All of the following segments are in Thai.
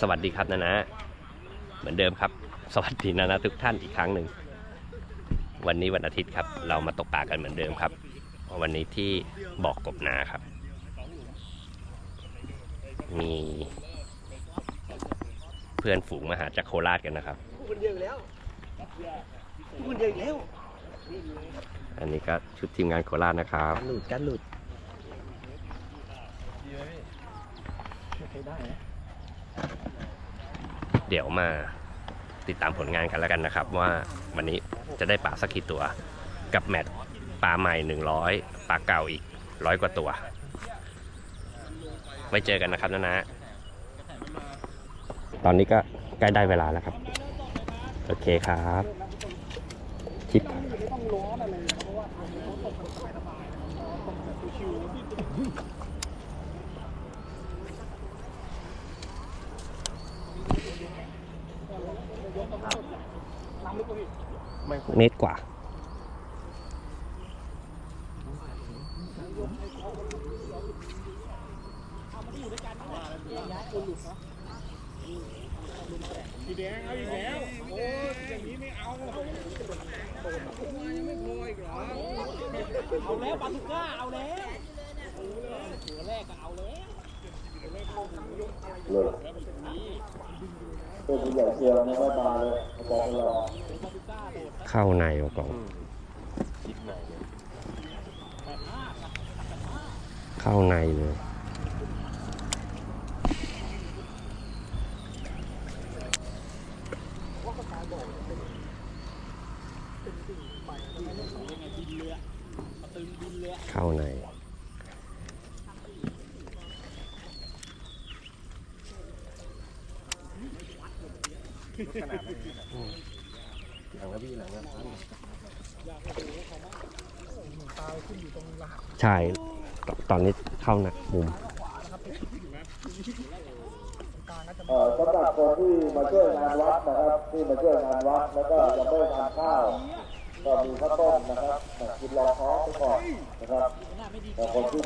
สวัสดีครับนะนะ เหมือนเดิมครับ สวัสดีนะนะทุกท่านอีกครั้งหนึ่ง วันนี้วันอาทิตย์ครับ เรามาตกปลากันเหมือนเดิมครับ วันนี้ที่บอกกบนาครับ มีเพื่อนฝูงมาหาจากโคราชกันนะครับคนเดียวอีกแล้วคนเดียวอีกแล้ว อันนี้ก็ชุดทีมงานโคราชนะครับหลุดกันหลุดใช้ได้นะเดี๋ยวมาติดตามผลงานกันแล้วกันนะครับ ว่าวันนี้จะได้ปลาสักกี่ตัว กับแมตช์ปลาใหม่ 100ปลาเก่าอีกร้อยกว่าตัว ไว้เจอกันนะครับนะนะ ตอนนี้ก็ใกล้ได้เวลาแล้วครับ โอเคครับทิป เมตรกว่าสีแดงเอาอีกแล้วโอ้ยอย่างนี้ไม่เอาเอาแล้วปาทุก้าเอาแล้ว เอาแล้วตัวใหญ่เชียวนะไม่มาเลยบอกรอเข้าในวะกล่องเข้าในเลย เข้าใน ใช่ตอนนี้เข้านะมุมเอ่อสำหรับคนที่มาช่วยงานวัดนะครับที่มาช่วยงานวัดแล้วก็ยังไม่ทานข้าวก็มีข้าวต้มนะครับกินรองท้องไปก่อนนะครับแต่คนที่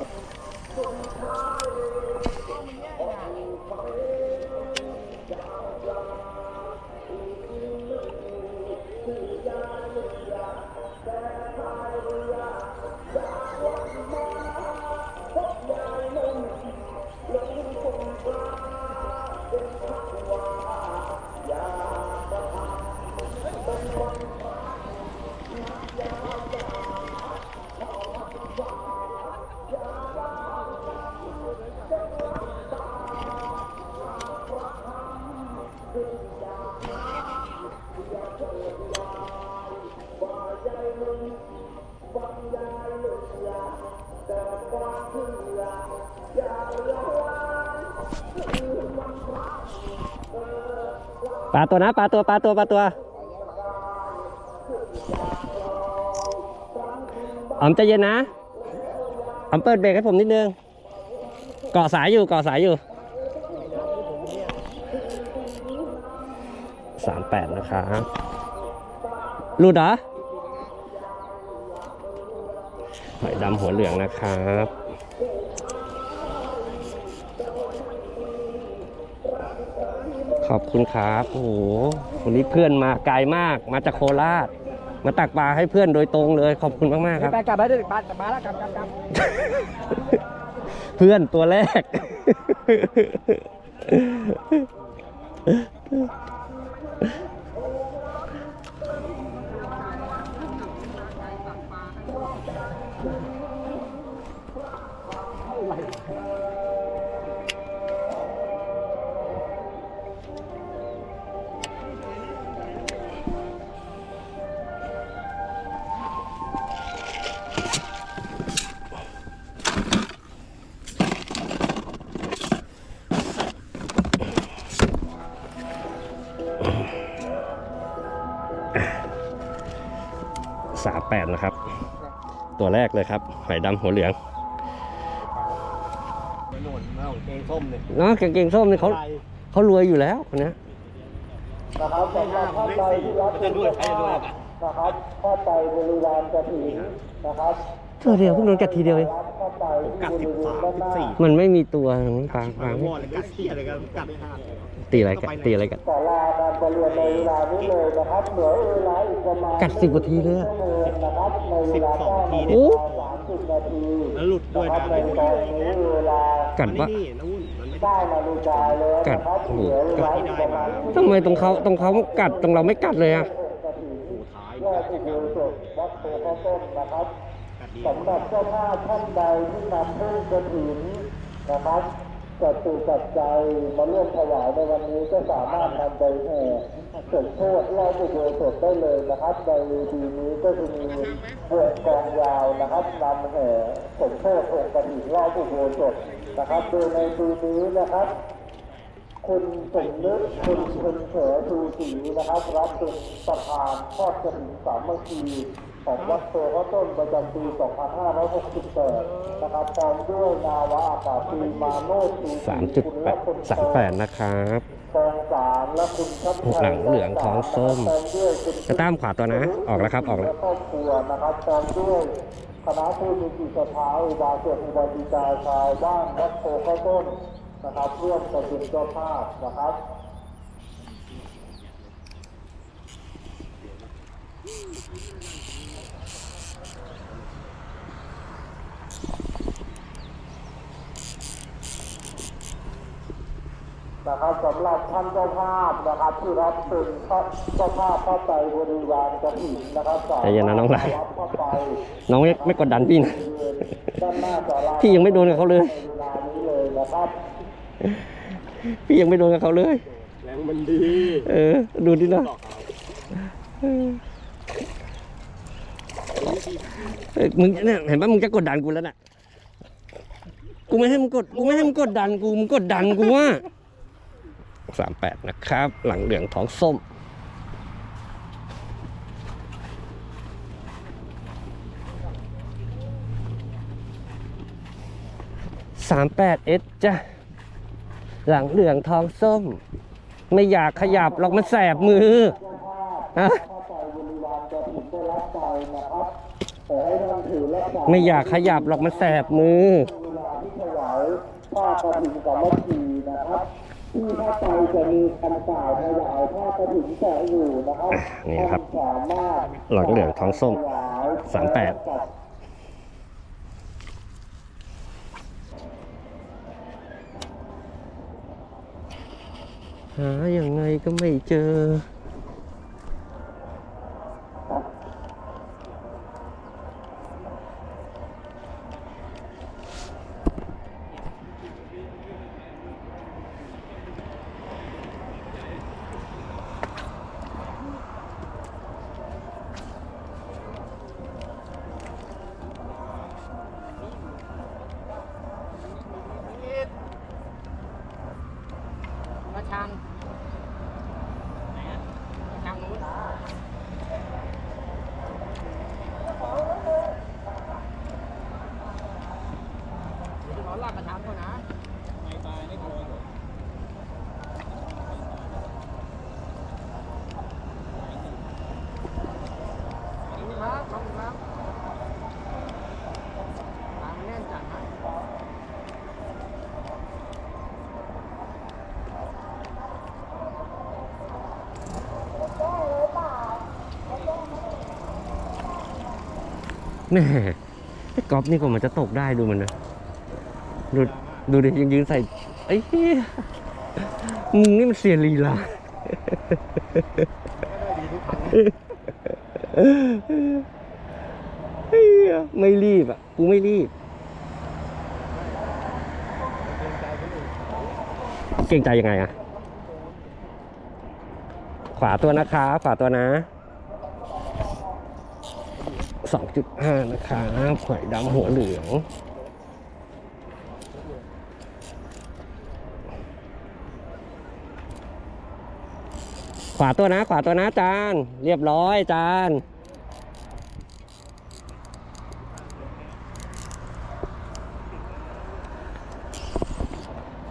ลาตัวนะปลาตัวปลาตัวปลาตัวออมใจเย็นนะออมเปิดเบรกให้ผมนิดนึงเกาะสายอยู่เกาะสายอยู่สามแปดนะครับหลุดเหรอหอยดำหัวเหลืองนะครับ ขอบคุณครับโอ้โหวันนี้เพื่อนมาไกลมาก มาจากโคราช มาตักปลาให้เพื่อนโดยตรงเลย ขอบคุณมากๆครับ ไปกลับไปเดี๋ยวกลับมาแล้วกลับกลับกลับเพื่อนตัวแรก สามแปดนะครับ ตัวแรกเลยครับหอยดำหัวเหลืองหนุนมาของเกงส้มเลยเนาะเก่งๆส้มนี่เขาเขารวยอยู่แล้วคนเนี้ยนะครับสำหรับท่านใดที่รับจะด้วยใครจะด้วยนะครับถ้าไปบริวารกระถิ่นนะครับตัวเดียวพวกนั้นกัดทีเดียวเองกัดสิบสามสิบสี่มันไม่มีตัวปลาปลาวอดเลยกัดเที่ยอะไรกันกัด ตีอะไรกันตีอะไรกันศาลาการประเรียนในเวลานี้เลยนะครับเหลือเวลาอีกประมาณกัดสิบกว่าทีเลยอะชั่วโมงนะครับในเวสิบลาสองทีโอ้เนี่ยสามสิบนาทีแล้วหลุดด้วยนะคนะรับในตอนนี้เวลากัดมันว่านี่นะวุ่นมันไม่เก้านาฬิกาแล้วกัดนะครับโอ้โหเหลือเวลาอีกประมาณทำไมตรงเขาตรงเขากัดตรงเราไม่กัดเลยอะโอ้ท้ายแรกที่ดูสดวัดโพธิ์ข้าวต้นนะครับกัดดีสำหรับเจ้าภาพท่านใดที่นำพุ่งกระถินนะครับ จัดตูจัดใจมาร่วมถวายในวันนี้ก็สามารถนำไปแห่สมโทษรอบอุโบสถได้เลยนะครับในปีนี้ก็จะมีเวงกองยาวนะครับนำแห่สมโทษองค์กระถินรอบอุโบสถนะครับโดยในปีนี้นะครับ คุณสมนึกคุณคุณเฉอชูศรีนะครับ รับเป็นประธานทอดกระถิ่นสามัคคี ของวัดโพข้าวต้นประจำปี 2568 นะครับตามด้วยนาวาอากาศตรีมาโนชชูศรีสามจุดคุณแปและดคุณสามแปดนะครับกองสามและคุณชัดชัยหลังเหลืองท้องส้มตามด้วยคุณจะตามขวาตัวนะ ออกแล้วครับ ออกแล้วและครอบครัวนะครับตามด้วยคณะผู้มีจิตศรัทธาอุบาสกอุบาสิกาชาวบ้านวัดโพข้าวต้นนะครับร่วมกันเป็นเจ้าภาพนะครับ นะครับสำหรับท่านเจ้าภาพนะครับที่รับเป็นเจ้าภาพพระไตรบริวารกระถิ่นนะครับสามารถใจเย็นนะน้องหลานรับพระไตรน้องไม่ไม่กดดันพี่นะด้านหน้าศาลาพี่ยังไม่โดนกับเขาเลยในเวลานี้เลยนะครับพี่ยังไม่โดนกับเขาเลยแรงมันดี เออ ดูดินะบอกเขาเออเอ้ยมึงเนี่ยเห็นปะมึงจะกดดันกูแล้วน่ะกูไม่ให้มึงกดกูไม่ให้มึงกดดันกูมึงกดดันกูว่า สามแปดนะครับ หลังเหลืองท้องส้ม สามแปดเอสจ้ะ หลังเหลืองทองส้ม ไม่อยากขยับหรอกมันแสบมือฮะไม่อยากขยับหรอกมันแสบมือผ้ากระถิ่นสามัคคีนะครับ ที่พระไตรจะมีคำกล่าวถวายผ้ากระถิ่นแสงอยู่นะครับนี่ครับท่านสามารถหลังเหลืองท้องส้มถวายสามแปดหายังไงก็ไม่เจอ มาชังมาชังนู้นขอลากกระชังก่อนนะไม่ตายไม่โดนครับขอบคุณครับทางแน่นจัดนะ แม่ไอ้ก๊อฟนี่ก็มันจะตกได้ดูมันนะ ดูดูดิยังยืนใส่ไอ้เหี้ยมึงนี่มันเสียลีลาไม่รีบอะ กูไม่รีบ เก่งใจยังไงอะ ขวาตัวนะคะ ขวาตัวนะ สองจุดห้านะครับหอยดำหัวเหลืองขวาตัวนะ ขวาตัวนะจาน เรียบร้อยจาน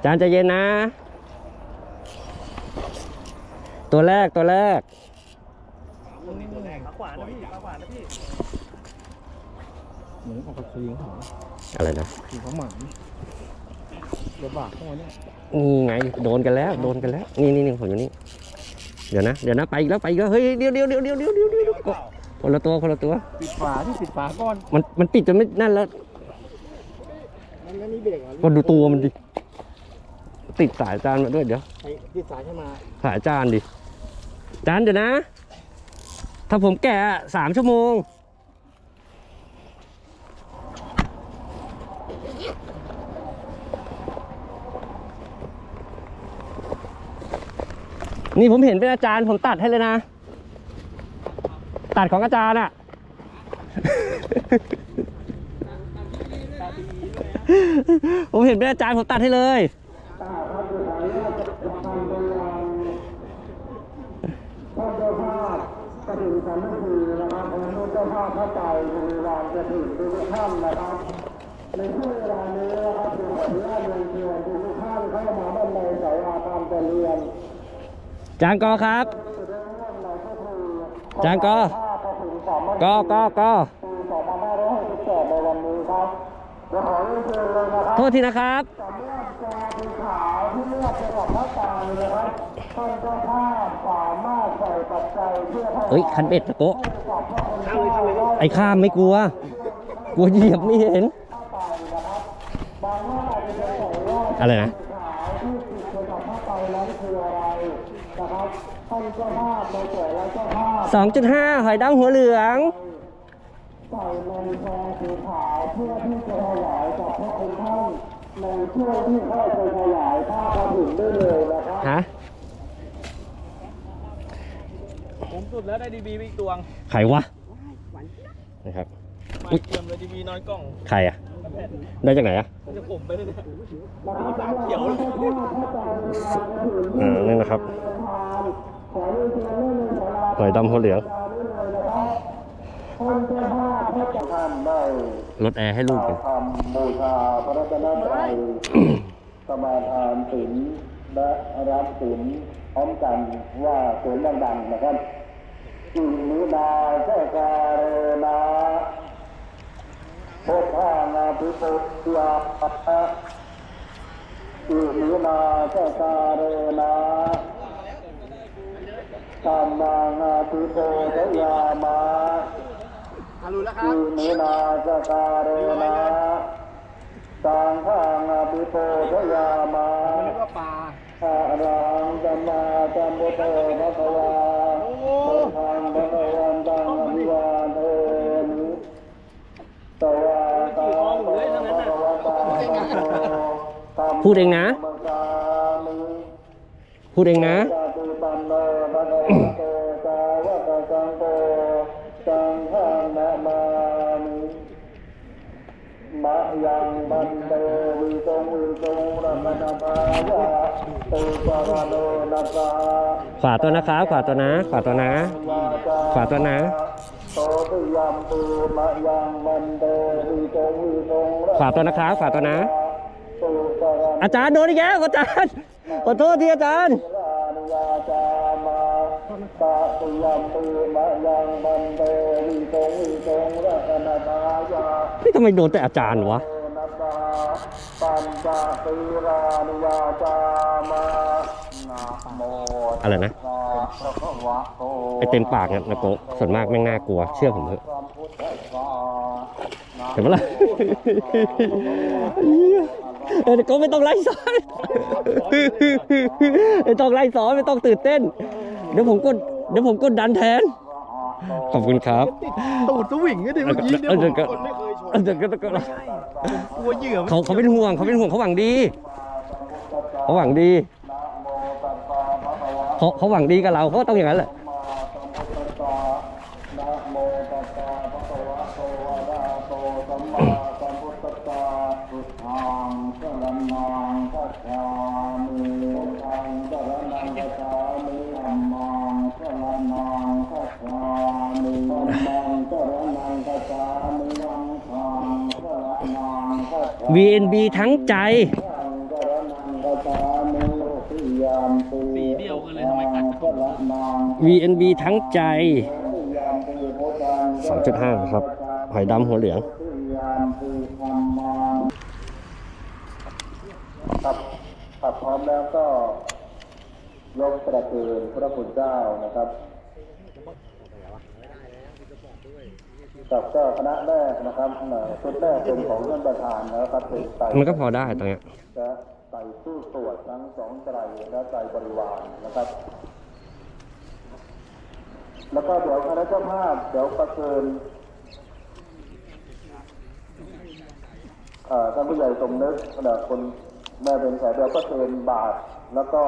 จานใจะเย็นนะ ตัวแรกตัวแรกขาขวานะพี่ขวานะพี่ หมือนออกกระสีของอะไรนะสีของหมาเดี๋ยวบากเข้ามาเนี่ยนี่ไงโดนกันแล้วโดนกันแล้ว นี่นี่นี่ผมอยู่นี่เดี๋ยวนะเดี๋ยวนะไปอีกแล้วไปอีกแล้วเฮ้ยเดี๋ยวเดี๋ยวเดี๋ยวเดี๋ยวเดี๋ยวเดี๋ยวเดี๋ยวคนละตัวคนละตัวปิดฝาที่ปิดฝาก่อนมันมันปิดจนไม่นั่นแล้วมันไม่มีเบรกเหรอก็ดูตัวมันดิติดสายจานมาด้วยเดี๋ยวไอ้ปิดฝาใช่ไหมสายจานดิจานเดี๋ยวนะ ถ้าผมแกะสามชั่วโมง นี่ผมเห็นเป็นอาจารย์ผมตัดให้เลยนะ ตัดของอาจารย์อะผมเห็นเป็นอาจารย์ผมตัดให้เลยในช่วงเวลานี้นะครับจึงขออนุญาตเรียนเชิญทุกท่านเข้ามาด้านในสาราการประเรียน จานกอครับ จานกอกระถิ่นสามัคคีกอกอกอปี2568ในวันนี้ครับจะขอเรียนเชิญเลยนะครับโทษทีนะครับสำหรับกาภูขาวที่เลือกจังหวัดภาคกลางนะครับเฮ้ยคันเบ็ดตะโก้ไอ้ข้ามไม่กลัว กลัวเหยียบไม่เห็น อะไรนะ ขาวที่ติดเกี่ยวกับพระไตรนั้นคืออะไรนะครับ ท่านเจ้าภาพในแต่ละเจ้าภาพ2.5หอยดำหัวเหลืองใส่ในแพรสีขาวเพื่อที่จะถวายกับพระองค์ท่านในช่วงที่เข้าไปถวายผ้ากฐินได้เลยนะครับฮะผมสุดแล้วได้ดีบีไปอีกตัวงใครวะนะครับมาอุ๊ยเตรียมเลยดีบีน้อยกล่อง ใครอะ ได้จากไหนอะจะผมไปเลยเนี่ยตามเขียวเลยอ่านี่นะครับหอยดำหัวเหลืองท่านเจ้าภาพพระเจ้าท่านได้ลดแอร์ให้ลูกกันทำบูชาพระรัตนตรัยสมาทานศีลและรับศีลพร้อมกันว่าเสียงดังๆนะครับอิมินาเจการนา พุทธานาภิปุตยาอิมินาเจการนาธรรมานาภิโพธยามาอารู้แล้วครัอิบมินาจการนะสังฆังอภิโภชยามานึกว่าปลาอะรังสัมมาสัมพุทโธภะคะวา พูดเองนะ พูดเองนะ ขวาตัวนะครับ ขวาตัวนะ ขวาตัวนะ ขวาตัวนะขวาตัวนะครับ ขวาตัวนะ อาจารย์โดนอีกแล้วอาจารย์ขอโทษทีอาจารย์ลานุยามตาตุยัมปีมะยังบันเตวิตงวิตงรัตนตายานี่ทำไมโดนแต่อาจารย์วะปัญจตีรานุยาจามานะโมอะไรนะไอเต็มปากเนี่ยนะโกส่วนมากแม่งน่ากลัว เชื่อผมเถอะเห็นปะล่ะ กะไม่ต้องไล่สอนไม่ต้องไล่สอนไม่ต้องตื่นเต้น เดี๋ยวผมกดเดี๋ยวผมกดดันแทน ขอบคุณครับตูดสวิงไงดิเมื่อกี้เนี่ยเออเดี๋ยวก็คนไม่เคยชนเดี๋ยวก็เดี๋ยวก็กลัวเหยื่อมันเขาเขาเป็นห่วงเขาเป็นห่วงเขาหวังดีเขาหวังดีเขาเขาหวังดีกับเราเขาก็ต้องอย่างนั้นแหละนะ VNB ทั้งใจ สีเดียวกันเลยทำไมกัด VNB ทั้งใจ 2.5ครับ หอยดำหัวเหลืองยธรรมังครับขับพร้อมแล้วก็ยกประเคนพระคุณเจ้านะครับ กับก็คณะแรกนะครับเอ่อชุดแรกเป็นของท่านประธานนะครับเป็นไตรมันก็พอได้ตรงเนี้ยและไตรสู้ตรวจทั้งสองไตรและไตรบริวารนะครับ แล้วก็เดี๋ยวคณะเจ้าภาพเดี๋ยวประเชิญเอ่อท่านผู้ใหญ่สมนึกนะคนแม่เป็นแขกเดี๋ยวประเชิญบาท แล้วก็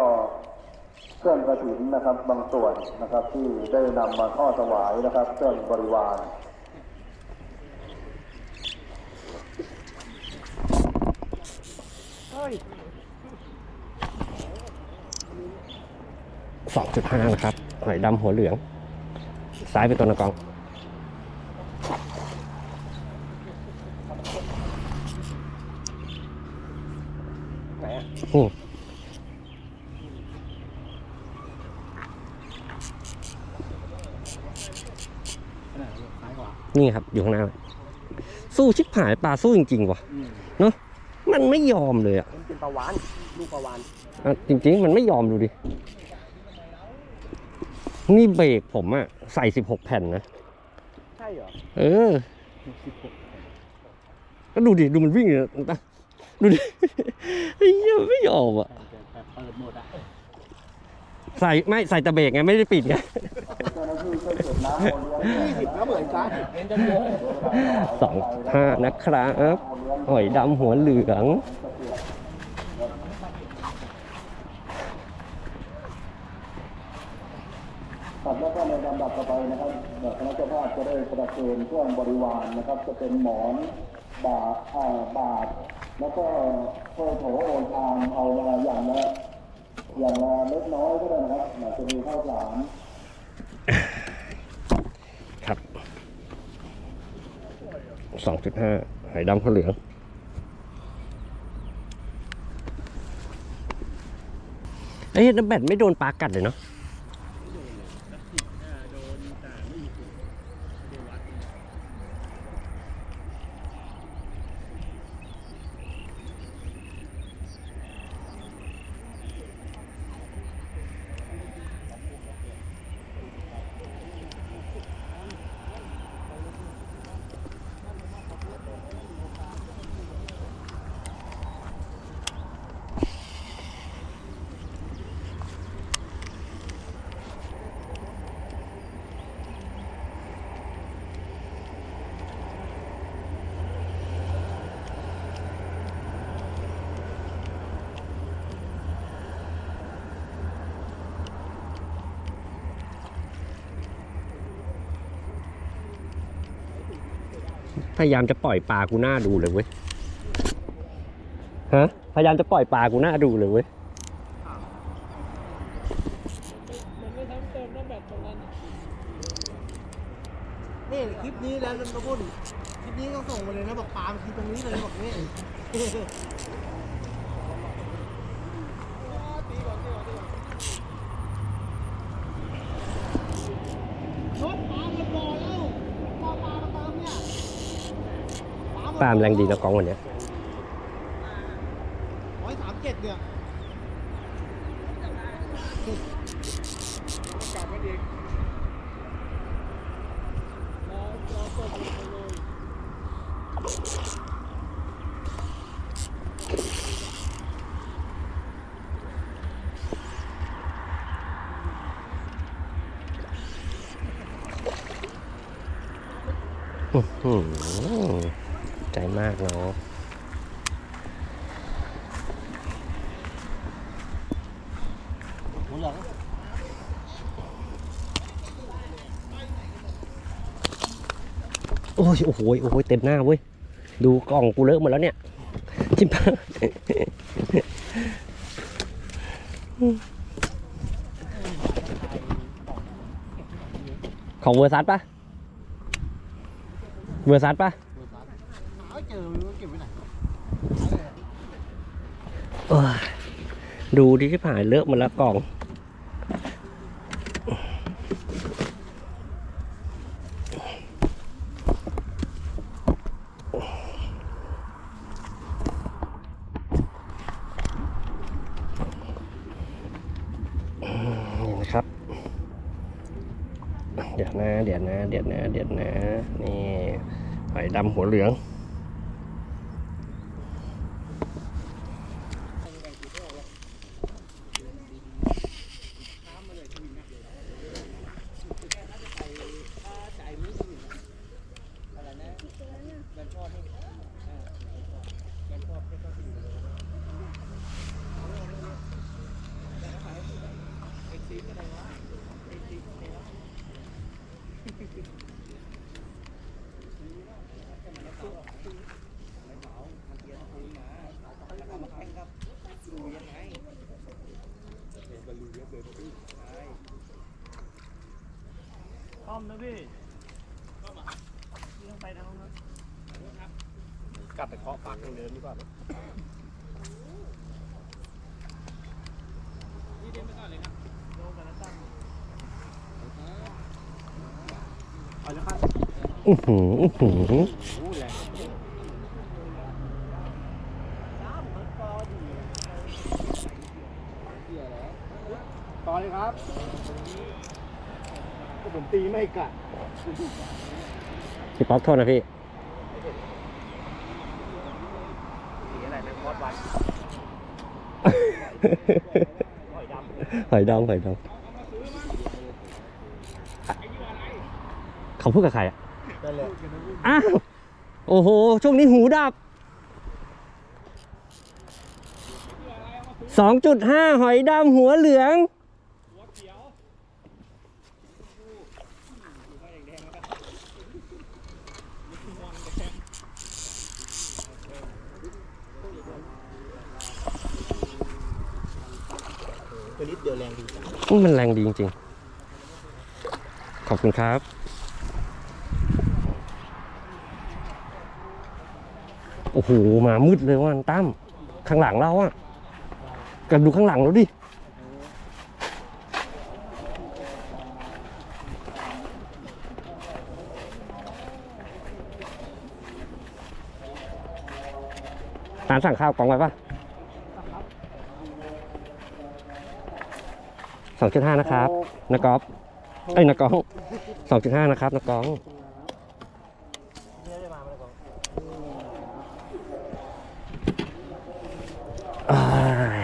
เครื่องกระถินนะครับ บางส่วนนะครับ ที่ได้นำมาทอดถวายนะครับ เครื่องบริวาร สองจุดห้านะครับ หอยดำหัวเหลือง ซ้ายไปตัวนะกอง ไหนอะอืมนี่ครับ อยู่ข้างหน้า สู้ชิบหายปลาสู้จริง ๆ ว่ะเนาะ มันไม่ยอมเลยอะมันเป็นปลาวานลูกปลาวานอะจริง ๆ มันไม่ยอมดูดิ นี่เบรกผมอะใส่สิบหกแผ่นนะ ใช่เหรอ เออ ก็ดูดิ ดูมันวิ่งเลยนะดูดิไอ้เหี้ยไม่ยอมอะ เปิดหมดอะ ใส่ไม่ใส่แต่เบรกไง ไม่ได้ปิดไง 20แล้วเหมือนกันสองห้านะครับหอยดำหัวเหลืองตัดแล้วก็ในลำดับต่อไปนะครับคณะเจ้าภาพจะได้ประเคนเครื่องบริวารนะครับ จะเป็นหมอนบาดอ่าบาทแล้วก็โทโถโอนทางเอามาอย่างละอย่างละเล็กน้อยก็ได้นะครับจจะมีข้าวสาร สองจุดห้าหายดำหัวเหลืองเอ้ยน้ำแบตไม่โดนปลากัดเลยเนาะ พยายามจะปล่อยปลากูหน้าดูเลยเว้ยฮะพยายามจะปล่อยปลากูหน้าดูเลยเว้ย นี่คลิปนี้แล้วจะพูดคลิปนี้ต้องส่งมาเลยนะบอกปาล์มคือตรงนี้เลยบอกนี่รถปาล์มมันบ่อแล้วปาล์มปาล์มมาเติมเนี่ย ปลามแรง ดีนะกองวันเนี้ยร้อยสามเจ็ดเนี่ยอื้อหือใจ มากเนาะโอ้ยโอ้โหโอ้โหเต็มหน้าเว้ย ดูกล่องกูเลอะหมดแล้วเนี่ยจิบของเวอร์ซัสปะเวอร์ซัสปะ หาไม่เจอมันเก็บไว้ไหน เอ้ย ดูดิที่ผ่านเลอะหมดละกล่อง อ เดี๋ยวนะ เดี๋ยวนะ เดี๋ยวนะ เดี๋ยวนะ นี่หอยดำหัวเหลือง ต้อ มนะพี่ต้องไปทางนู้นกลับไปเคาะปากทางเดิมดีกว่านี่เดินไปก่อนเลยครับโดนกันแล้วตั้งเอาละครับอื้อหืออื้อหือโอ้แรง น้ำมันก็ดี ต่อเลยครับก็ผม ตีไม่กัดพี่ป๊อกโทษนะพี่ สีอะไรเป็นคอสวันหอยดำหอยดองหอยดองเขาพูดกับใครอะนั่นแหละอ้าวโอ้โห ช่วงนี้หูดับ 2.5 หอยดำหัวเหลือง ตัวนิดเดียวแรงดีจัง มันแรงดีจริงๆ ขอบคุณครับ โอ้โห มามืดเลยว่ะตั้มข้างหลังเราอะกันดูข้างหลังเราดิร้านสั่งข้าวกล่องไว้ปะ สองจุดห้านะครับนักกอล์ฟเอ้ยนักกองสองจุดห้านะครับนักกองเนี่ยได้มาไหมครับอ้าย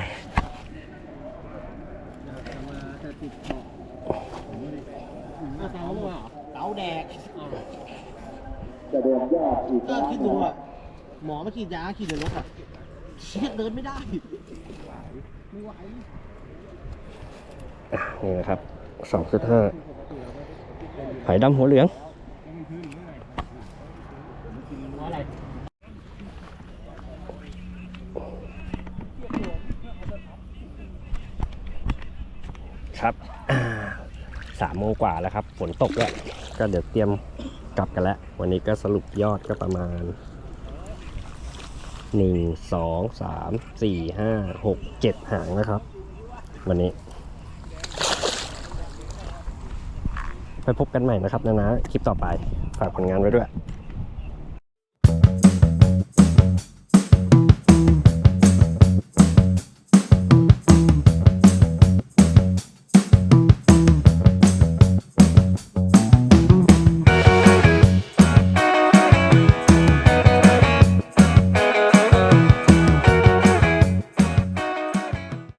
เอาเตามาเหรอเตาแดกจะเดินยากอีกก็คิดดูอะหมอมาขีดยาขีดในรถอะเชี่ยเดินไม่ได้ ไม่ไหวอะ นี่นะครับสองจุดห้าหอยดำหัวเหลือง ครับสามโมงกว่าแล้วครับ ฝนตกแล้ว ก็เดี๋ยวเตรียมกลับกันแล้ว วันนี้ก็สรุปยอดก็ประมาณหนึ่งสองสามสี่ห้าหกเจ็ดหางนะครับ วันนี้ ไปพบกันใหม่นะครับนะนะคลิปต่อไปฝากผลงานไว้ด้วย